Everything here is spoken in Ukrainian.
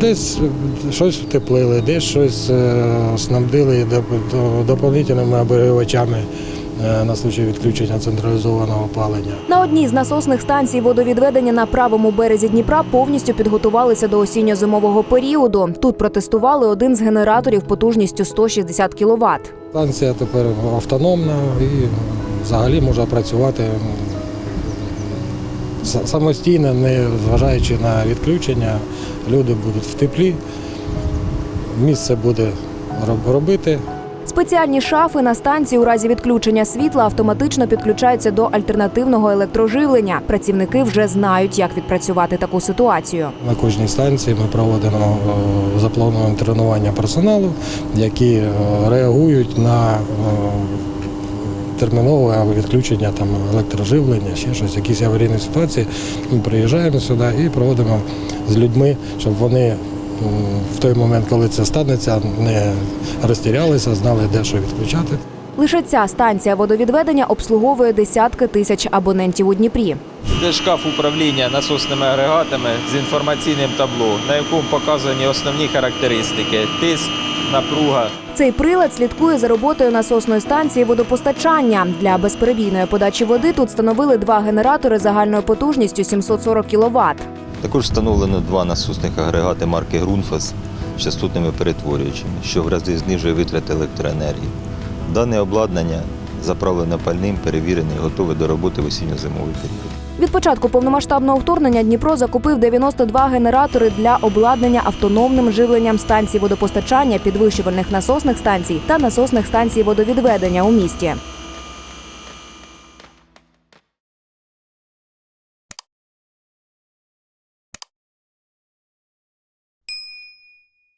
Десь щось втеплили, десь щось е, снабдили доп- доповнительними обігрівачами е, на случай відключення централізованого опалення. На одній з насосних станцій водовідведення на правому березі Дніпра повністю підготувалися до осінньо-зимового періоду. Тут протестували один з генераторів потужністю 160 кВт. Станція тепер автономна і взагалі може працювати самостійно, не зважаючи на відключення. Люди будуть в теплі, місце буде робити. Спеціальні шафи на станції у разі відключення світла автоматично підключаються до альтернативного електроживлення. Працівники вже знають, як відпрацювати таку ситуацію. На кожній станції ми проводимо е, заплановане тренування персоналу, які е, реагують на е, термінове відключення там, електроживлення, ще щось, якісь аварійні ситуації. Ми приїжджаємо сюди і проводимо з людьми, щоб вони в той момент, коли це станеться, не розтірялися, знали, де що відключати. Лише ця станція водовідведення обслуговує десятки тисяч абонентів у Дніпрі. Це шкаф управління насосними агрегатами з інформаційним табло, на якому показані основні характеристики: тиск, напруга. Цей прилад слідкує за роботою насосної станції водопостачання. Для безперебійної подачі води тут встановили два генератори загальною потужністю 740 кВт. Також встановлено два насосних агрегати марки Грунфас з частотними перетворюючими, що в рази знижує витрати електроенергії. Дане обладнання заправлене пальним, перевірене і готове до роботи в осінньо-зимовий період. Від початку повномасштабного вторгнення Дніпро закупив 92 генератори для обладнання автономним живленням станцій водопостачання, підвищувальних насосних станцій та насосних станцій водовідведення у місті.